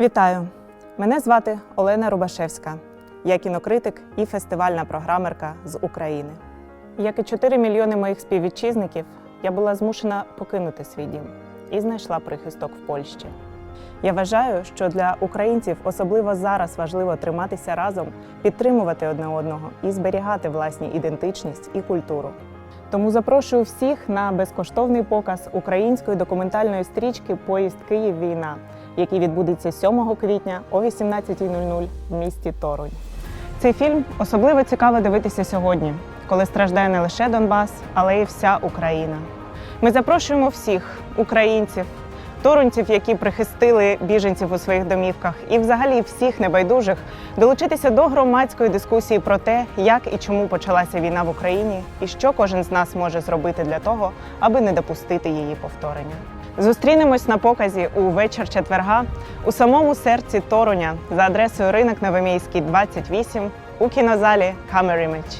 Вітаю! Мене звати Олена Рубашевська. Я кінокритик і фестивальна програмерка з України. Як і 4 мільйони моїх співвітчизників, я була змушена покинути свій дім і знайшла прихисток в Польщі. Я вважаю, що для українців особливо зараз важливо триматися разом, підтримувати одне одного і зберігати власні ідентичність і культуру. Тому запрошую всіх на безкоштовний показ української документальної стрічки Поїзд Київ війна, який відбудеться 7 квітня о 18.00 в місті Торонь. Цей фільм особливо цікаво дивитися сьогодні, коли страждає не лише Донбас, але й вся Україна. Ми запрошуємо всіх українців, торонців, які прихистили біженців у своїх домівках, і взагалі всіх небайдужих долучитися до громадської дискусії про те, як і чому почалася війна в Україні, і що кожен з нас може зробити для того, аби не допустити її повторення. Зустрінемось на показі у вечір четверга у самому серці Торуня за адресою ринок Новомійський 28 у кінозалі Camera Image.